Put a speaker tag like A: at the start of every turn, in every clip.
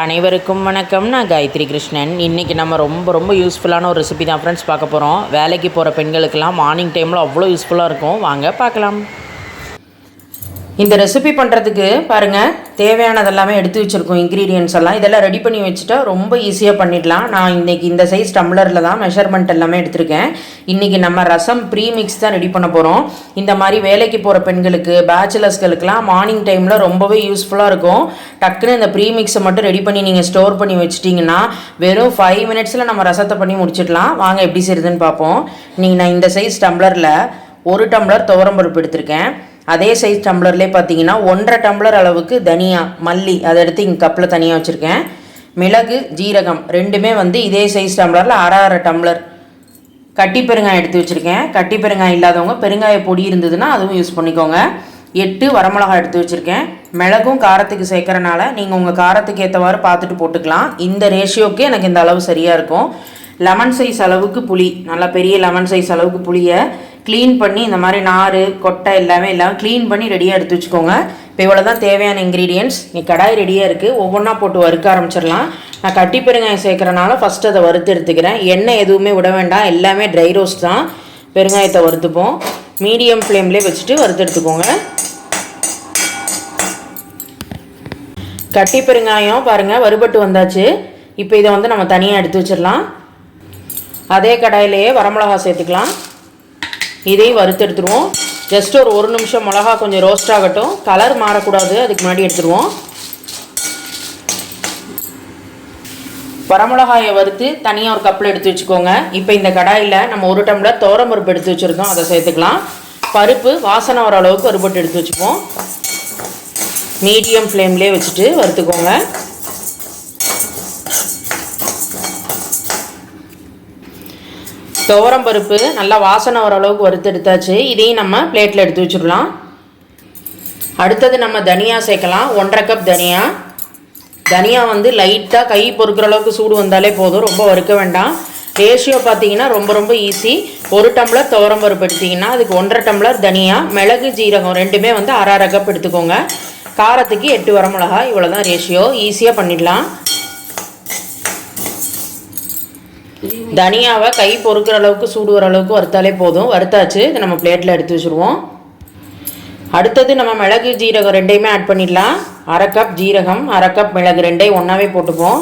A: அனைவருக்கும் வணக்கம். நான் காயத்ரி கிருஷ்ணன். இன்றைக்கி நம்ம ரொம்ப ரொம்ப யூஸ்ஃபுல்லான ஒரு ரெசிபி தான் ஃப்ரெண்ட்ஸ் பார்க்க போகிறோம் வேலைக்கு போகிற பெண்களுக்கெல்லாம் மார்னிங் டைமில் அவ்வளோ யூஸ்ஃபுல்லாக இருக்கும். வாங்க பார்க்கலாம். இந்த ரெசிபி பண்ணுறதுக்கு பாருங்கள் தேவையானதெல்லாமே எடுத்து வச்சுருக்கோம் இன்க்ரீடியன்ஸ் எல்லாம். இதெல்லாம் ரெடி பண்ணி வச்சுட்டா ரொம்ப ஈஸியாக பண்ணிடலாம். நான் இன்றைக்கி இந்த சைஸ் டம்ளரில் தான் மெஷர்மெண்ட் எல்லாமே எடுத்திருக்கேன். இன்றைக்கி நம்ம ரசம் ப்ரீ மிக்ஸ் தான் ரெடி பண்ண போகிறோம் இந்த மாதிரி வேலைக்கு போகிற பெண்களுக்கு பேச்சுலர்ஸ்களுக்கெல்லாம் மார்னிங் டைமில் ரொம்பவே யூஸ்ஃபுல்லாக இருக்கும். டக்குன்னு இந்த ப்ரீ மிக்ஸை மட்டும் ரெடி பண்ணி நீங்கள் ஸ்டோர் பண்ணி வச்சிட்டிங்கன்னா வெறும் ஃபைவ் மினிட்ஸில் நம்ம ரசத்தை பண்ணி முடிச்சிடலாம். வாங்க எப்படி செய்யுதுன்னு பார்ப்போம். நீங்கள் நான் இந்த சைஸ் டம்ளரில் ஒரு டம்ளர் துவரம்பருப்பு எடுத்திருக்கேன். அதே சைஸ் டம்ளர்லேயே பார்த்தீங்கன்னா ஒன்றரை டம்ளர் அளவுக்கு தனியா மல்லி அதை எடுத்து இங்கே கப்பில் தனியாக வச்சுருக்கேன். மிளகு ஜீரகம் ரெண்டுமே வந்து இதே சைஸ் டம்ளரில் அரை அரை டம்ளர் கட்டி பெருங்காயம் எடுத்து வச்சுருக்கேன். கட்டி பெருங்காயம் இல்லாதவங்க பெருங்காய பொடி இருந்ததுன்னா அதுவும் யூஸ் பண்ணிக்கோங்க. எட்டு வரமிளகாய் எடுத்து வச்சுருக்கேன். மிளகும் காரத்துக்கு சேர்க்குறனால நீங்கள் உங்கள் காரத்துக்கு ஏற்றவாறு பார்த்துட்டு போட்டுக்கலாம். இந்த ரேஷியோக்கு எனக்கு இந்த அளவு சரியாக இருக்கும். லெமன் சைஸ் அளவுக்கு புளி நல்லா பெரிய லெமன் சைஸ் அளவுக்கு புளியை க்ளீன் பண்ணி இந்த மாதிரி நார் கொட்டை எல்லாமே எல்லாம் க்ளீன் பண்ணி ரெடியாக எடுத்து வச்சுக்கோங்க. இப்போ இவ்வளோ தான் தேவையான இன்க்ரீடியன்ஸ் நீ கடாய் ரெடியாக இருக்குது ஒவ்வொன்றா போட்டு வறுக்க ஆரம்பிச்சிடலாம். நான் கட்டி பெருங்காயம் சேர்க்குறனால ஃபஸ்ட்டு அதை வறுத்து எடுத்துக்கிறேன். எண்ணெய் எதுவுமே விட வேண்டாம். எல்லாமே ட்ரை ரோஸ்ட் தான். பெருங்காயத்தை வறுத்துப்போம். மீடியம் ஃப்ளேம்லேயே வச்சுட்டு வறுத்து எடுத்துக்கோங்க. கட்டி பெருங்காயம் பாருங்கள் வறுபட்டு வந்தாச்சு. இப்போ இதை வந்து நம்ம தனியாக எடுத்து வச்சிடலாம். அதே கடாயிலேயே வரமிளகா சேர்த்துக்கலாம். இதையும் வறுத்தெடுத்துருவோம். ஜஸ்ட் ஒரு ஒரு நிமிஷம் மிளகா கொஞ்சம் ரோஸ்ட் ஆகட்டும். கலர் மாறக்கூடாது. அதுக்கு முன்னாடி எடுத்துருவோம். வரமிளகாயை வறுத்து தனியாக ஒரு கப்பில் எடுத்து வச்சுக்கோங்க. இப்போ இந்த கடாயில் நம்ம ஒரு டம்ளர் தோரம் பருப்பு எடுத்து வச்சுருந்தோம். அதை சேர்த்துக்கலாம். பருப்பு வாசனை வர அளவுக்கு வறுபட்டு எடுத்து வச்சுப்போம். மீடியம் ஃப்ளேம்லேயே வச்சுட்டு வறுத்துக்கோங்க. துவரம் பருப்பு நல்லா வாசனை வர அளவுக்கு வறுத்து எடுத்தாச்சு. இதையும் நம்ம பிளேட்டில் எடுத்து வச்சுடலாம். அடுத்தது நம்ம தனியா சேர்க்கலாம். ஒன்றரை கப் தனியா. தனியா வந்து லைட்டாக கை பொறுக்கிற அளவுக்கு சூடு வந்தாலே போதும். ரொம்ப வறுக்க வேண்டாம். ரேஷியோ பார்த்தீங்கன்னா ரொம்ப ரொம்ப ஈஸி ஒரு டம்ளர் துவரம் பருப்பு எடுத்திங்கன்னா அதுக்கு ஒன்றரை டம்ளர் தனியா. மிளகு ஜீரகம் ரெண்டுமே வந்து அரை அரை கப் எடுத்துக்கோங்க. காரத்துக்கு எட்டு வரமிளகா இவ்வளோ தான் ரேஷியோ ஈஸியாக பண்ணிடலாம். தனியாவை கை பொறுக்கிற அளவுக்கு சூடு வர அளவுக்கு வறுத்தாலே போதும். வறுத்தாச்சு இதை நம்ம பிளேட்டில் எடுத்து வச்சுருவோம். அடுத்தது நம்ம மிளகு ஜீரகம் ரெண்டையுமே ஆட் பண்ணிடலாம். அரை கப் ஜீரகம் அரை கப் மிளகு ரெண்டையும் ஒன்றாவே போட்டுப்போம்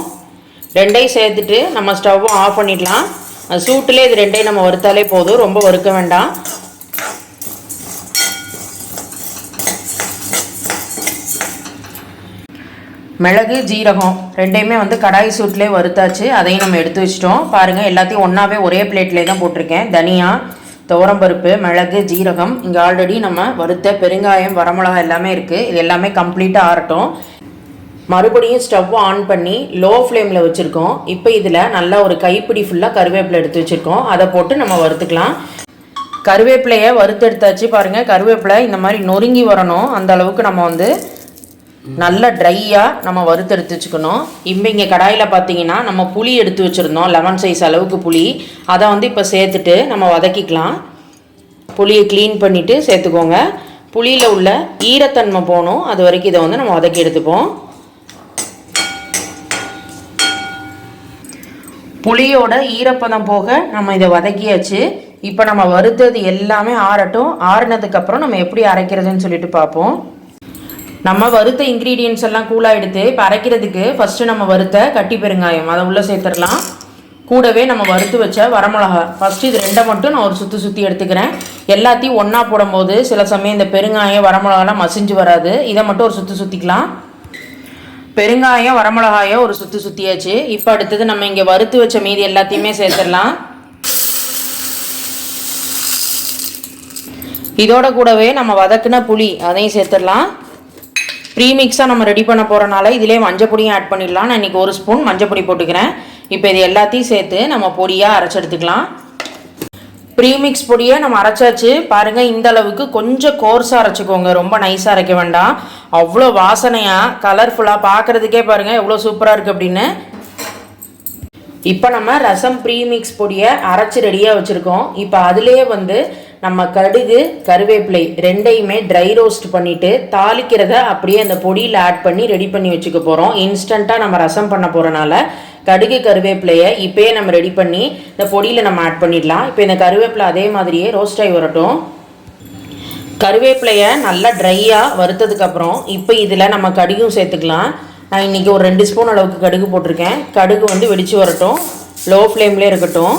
A: ரெண்டையும் சேர்த்துட்டு நம்ம ஸ்டவ்வும் ஆஃப் பண்ணிடலாம். சூட்டிலே இது ரெண்டையும் நம்ம வறுத்தாலே போதும். ரொம்ப வறுக்க வேண்டாம். மிளகு ஜீரகம் ரெண்டையுமே வந்து கடாய் சூட்லேயே வறுத்தாச்சு. அதையும் நம்ம எடுத்து வச்சிட்டோம். பாருங்கள் எல்லாத்தையும் ஒன்றாவே ஒரே பிளேட்லேயே தான் போட்டிருக்கேன். தனியா துவரம்பருப்பு மிளகு ஜீரகம். இங்கே ஆல்ரெடி நம்ம வறுத்த பெருங்காயம் வரமிளகா எல்லாமே இருக்குது இது எல்லாமே கம்ப்ளீட்டாக ஆறட்டும். மறுபடியும் ஸ்டவ் ஆன் பண்ணி லோ ஃப்ளேமில் வச்சுருக்கோம். இப்போ இதில் நல்லா ஒரு கைப்பிடி ஃபுல்லாக கருவேப்பிலை எடுத்து வச்சுருக்கோம். அதை போட்டு நம்ம வறுத்துக்கலாம். கருவேப்பிலையை வறுத்தெடுத்தாச்சு பாருங்கள் கருவேப்பிலை இந்த மாதிரி நொறுங்கி வரணும். அந்த அளவுக்கு நம்ம வந்து நல்லா ட்ரையாக நம்ம வறுத்தெடுத்து வச்சுக்கணும். இப்போ இங்கே கடாயில் பார்த்தீங்கன்னா நம்ம புளி எடுத்து வச்சுருந்தோம். லெமன் சைஸ் அளவுக்கு புளி. அதை வந்து இப்போ சேர்த்துட்டு நம்ம வதக்கிக்கலாம். புளியை க்ளீன் பண்ணிவிட்டு சேர்த்துக்கோங்க. புளியில் உள்ள ஈரத்தன்மை போகணும். அது வரைக்கும் இதை வந்து நம்ம வதக்கி எடுத்துப்போம். புளியோட ஈரப்பதம் போக நம்ம இதை வதக்கியாச்சு. இப்போ நம்ம வறுத்தது எல்லாமே ஆறட்டும். ஆறுனதுக்கப்புறம் நம்ம எப்படி அரைக்கிறதுன்னு சொல்லிட்டு பார்ப்போம். நம்ம வறுத்த இன்க்ரீடியன்ஸ் எல்லாம் கூலாக எடுத்து இப்போ அரைக்கிறதுக்கு ஃபஸ்ட்டு நம்ம வறுத்த கட்டி பெருங்காயம். அதை உள்ளே சேர்த்துடலாம். கூடவே நம்ம வறுத்து வச்ச வரமிளகா. ஃபஸ்ட்டு இது ரெண்டை மட்டும் நான் ஒரு சுற்றி சுற்றி எடுத்துக்கிறேன். எல்லாத்தையும் ஒன்றா போடும்போது சில சமயம் இந்த பெருங்காயம் வரமிளகாலாம் மசிஞ்சு வராது. இதை மட்டும் ஒரு சுற்றி சுற்றிக்கலாம் பெருங்காயம் வரமிளகாயம் ஒரு சுற்றி சுற்றியாச்சு இப்போ அடுத்தது நம்ம இங்கே வறுத்து வச்ச மீதி எல்லாத்தையுமே சேர்த்துடலாம். இதோட கூடவே நம்ம வதக்குன புளி அதையும் சேர்த்துடலாம். ப்ரீமிக்ஸாக நம்ம ரெடி பண்ண போகிறனால இதிலே மஞ்சப்பொடியும் ஆட் பண்ணிடலாம். நான் இன்றைக்கி ஒரு ஸ்பூன் மஞ்சப்பொடி போட்டுக்கிறேன். இப்போ இது எல்லாத்தையும் சேர்த்து நம்ம பொடியாக அரைச்சி எடுத்துக்கலாம். ப்ரீமிக்ஸ் பொடியை நம்ம அரைச்சாச்சு. பாருங்கள் இந்த அளவுக்கு கொஞ்சம் கோர்ஸாக அரைச்சிக்கோங்க. ரொம்ப நைஸாக அரைக்க வேண்டாம். அவ்வளோ வாசனையாக கலர்ஃபுல்லாக பார்க்குறதுக்கே பாருங்கள் எவ்வளோ சூப்பராக இருக்குது அப்படின்னு. இப்போ நம்ம ரசம் ப்ரீமிக்ஸ் பொடியை அரைச்சி ரெடியாக வச்சுருக்கோம். இப்போ அதுலேயே வந்து நம்ம கடுகு கருவேப்பிலை ரெண்டையுமே ட்ரை ரோஸ்ட் பண்ணிவிட்டு தாளிக்கிறத அப்படியே அந்த பொடியில் ஆட் பண்ணி ரெடி பண்ணி வச்சுக்க போகிறோம் இன்ஸ்டண்ட்டாக நம்ம ரசம் பண்ண போகிறனால கடுகு கருவேப்பிலையை இப்போயே நம்ம ரெடி பண்ணி இந்த பொடியில் நம்ம ஆட் பண்ணிடலாம். இப்போ இந்த கருவேப்பிலை அதே மாதிரியே ரோஸ்ட் ஆகி வரட்டும். கருவேப்பிலையை நல்லா ட்ரையாக வறுத்ததுக்கப்புறம் இப்போ இதில் நம்ம கடுகும் சேர்த்துக்கலாம். நான் இன்றைக்கி ஒரு ரெண்டு ஸ்பூன் அளவுக்கு கடுகு போட்டிருக்கேன். கடுகு வந்து வெடித்து வரட்டும். லோ ஃப்ளேம்லேயே இருக்கட்டும்.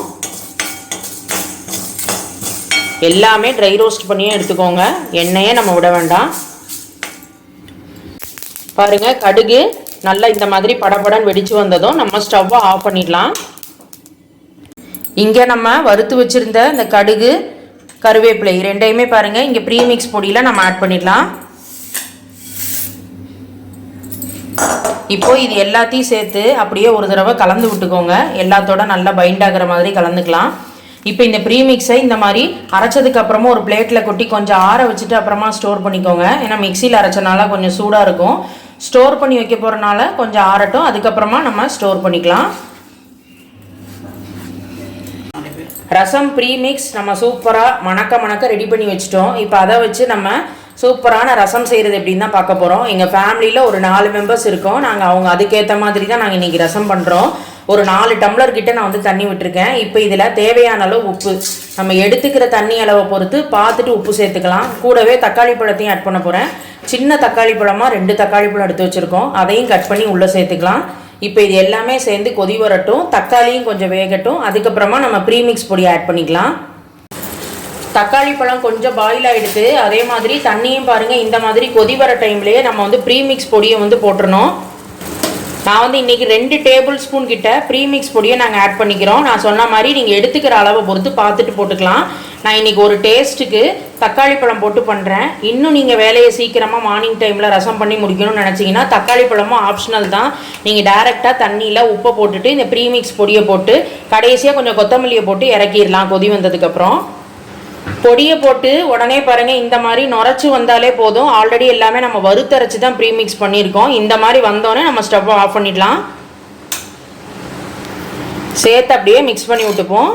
A: எல்லாமே ட்ரை ரோஸ்ட் பண்ணியே எடுத்துக்கோங்க. எண்ணெயே நம்ம விட வேண்டாம். பாருங்கள் கடுகு நல்லா இந்த மாதிரி படபடன்னு வெடித்து வந்ததும் நம்ம ஸ்டவ்வை ஆஃப் பண்ணிடலாம். இங்கே நம்ம வறுத்து வச்சுருந்த இந்த கடுகு கருவேப்பிலை ரெண்டையுமே பாருங்கள் இங்கே ப்ரீமிக்ஸ் பொடியில் நம்ம ஆட் பண்ணிடலாம். இப்போது இது எல்லாத்தையும் சேர்த்து அப்படியே ஒரு தடவை கலந்து விட்டுக்கோங்க. எல்லாத்தோட நல்லா பைண்ட் ஆகிற மாதிரி கலந்துக்கலாம். இப்போ இந்த ப்ரீமிக்ஸை இந்த மாதிரி அரைச்சதுக்கு அப்புறமா ஒரு பிளேட்டில் கொட்டி கொஞ்சம் ஆற வச்சுட்டு அப்புறமா ஸ்டோர் பண்ணிக்கோங்க. ஏன்னா மிக்சியில் அரைச்சனால கொஞ்சம் சூடாக இருக்கும். ஸ்டோர் பண்ணி வைக்க போகிறனால கொஞ்சம் ஆறட்டும். அதுக்கப்புறமா நம்ம ஸ்டோர் பண்ணிக்கலாம். ரசம் ப்ரீமிக்ஸ் நம்ம சூப்பராக மணக்க மணக்க ரெடி பண்ணி வச்சிட்டோம். இப்போ அதை வச்சு நம்ம சூப்பரான ரசம் செய்கிறது எப்படின்னு தான் பார்க்க போகிறோம் எங்கள் ஃபேமிலியில் ஒரு நாலு மெம்பர்ஸ் இருக்கோம். நாங்கள் அவங்க அதுக்கேற்ற மாதிரி தான் நாங்கள் இன்றைக்கி ரசம் பண்ணுறோம் ஒரு நாலு டம்ளர் கிட்ட நான் வந்து தண்ணி விட்டுருக்கேன். இப்போ இதில் தேவையான அளவு உப்பு. நம்ம எடுத்துக்கிற தண்ணி அளவை பொறுத்து பார்த்துட்டு உப்பு சேர்த்துக்கலாம். கூடவே தக்காளி பழத்தையும் ஆட் பண்ண போகிறேன் சின்ன தக்காளி பழமாக ரெண்டு தக்காளி பழம் எடுத்து வச்சுருக்கோம். அதையும் கட் பண்ணி உள்ளே சேர்த்துக்கலாம். இப்போ இது எல்லாமே சேர்ந்து கொதி வரட்டும். தக்காளியும் கொஞ்சம் வேகட்டும். அதுக்கப்புறமா நம்ம ப்ரீமிக்ஸ் பொடி ஆட் பண்ணிக்கலாம். தக்காளி பழம் கொஞ்சம் பாயில் ஆகிடுது அதே மாதிரி தண்ணியும் பாருங்கள் இந்த மாதிரி கொதி வர டைம்லேயே நம்ம வந்து ப்ரீமிக்ஸ் பொடியை வந்து போட்டுருணும் நான் வந்து இன்றைக்கி ரெண்டு டேபிள் ஸ்பூன் கிட்ட ப்ரீமிக்ஸ் பொடியை நாங்கள் ஆட் பண்ணிக்கிறோம். நான் சொன்ன மாதிரி நீங்கள் எடுத்துக்கிற அளவை பொறுத்து பார்த்துட்டு போட்டுக்கலாம். நான் இன்றைக்கி ஒரு டேஸ்ட்டுக்கு தக்காளி பழம் போட்டு பண்ணுறேன் இன்னும் நீங்கள் வேலையை சீக்கிரமாக மார்னிங் டைமில் ரசம் பண்ணி முடிக்கணும்னு நினச்சிங்கன்னா தக்காளி பழமும் ஆப்ஷனல் தான். நீங்கள் டேரெக்டாக தண்ணியில் உப்பை போட்டுட்டு இந்த ப்ரீமிக்ஸ் பொடியை போட்டு கடைசியாக கொஞ்சம் கொத்தமல்லியை போட்டு இறக்கிடலாம் கொதி வந்ததுக்கப்புறம் பொடியை போட்டு உடனே பாருங்கள் இந்த மாதிரி நுரைச்சி வந்தாலே போதும். ஆல்ரெடி எல்லாமே நம்ம வறுத்தரைச்சி தான் ப்ரீமிக்ஸ் பண்ணியிருக்கோம். இந்த மாதிரி வந்தோடனே நம்ம ஸ்டவ்வை ஆஃப் பண்ணிடலாம். சேர்த்து அப்படியே மிக்ஸ் பண்ணி விட்டுப்போம்.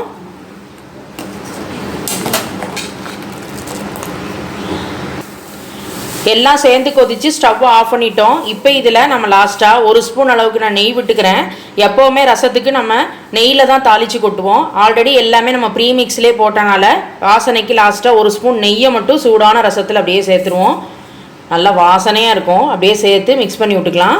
A: எல்லாம் சேர்ந்து கொதிச்சு ஸ்டவ் ஆஃப் பண்ணிட்டோம். இப்போ இதில் நம்ம லாஸ்ட்டாக ஒரு ஸ்பூன் அளவுக்கு நான் நெய் விட்டுக்கிறேன். எப்போவுமே ரசத்துக்கு நம்ம நெய்யில் தான் தாளித்து கொட்டுவோம். ஆல்ரெடி எல்லாமே நம்ம ப்ரீமிக்ஸ்லேயே போட்டனால வாசனைக்கு லாஸ்ட்டாக ஒரு ஸ்பூன் நெய்யை மட்டும் சூடான ரசத்தில் அப்படியே சேர்த்துருவோம். நல்லா வாசனையாக இருக்கும். அப்படியே சேர்த்து மிக்ஸ் பண்ணி விட்டுக்கலாம்.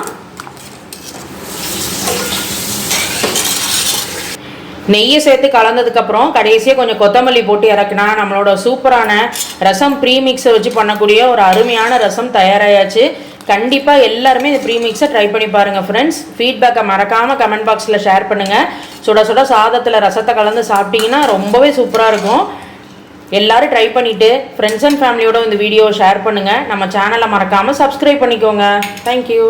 A: நெய்யை சேர்த்து கலந்ததுக்கப்புறம் கடைசியாக கொஞ்சம் கொத்தமல்லி போட்டு இறக்குனா நம்மளோட சூப்பரான ரசம் ப்ரீமிக்ஸை வச்சு பண்ணக்கூடிய ஒரு அருமையான ரசம் தயாராகியாச்சு கண்டிப்பாக எல்லாருமே இந்த ப்ரீமிக்ஸை ட்ரை பண்ணி பாருங்கள் ஃப்ரெண்ட்ஸ் ஃபீட்பேக்கை மறக்காமல் கமெண்ட் பாக்ஸில் ஷேர் பண்ணுங்கள் சுட சுட சாதத்தில் ரசத்தை கலந்து சாப்பிட்டீங்கன்னா ரொம்பவே சூப்பராக இருக்கும். எல்லாரும் ட்ரை பண்ணிவிட்டு ஃப்ரெண்ட்ஸ் அண்ட் ஃபேமிலியோட இந்த வீடியோவை ஷேர் பண்ணுங்கள் நம்ம சேனலை மறக்காமல் சப்ஸ்கிரைப் பண்ணிக்கோங்க. தேங்க்யூ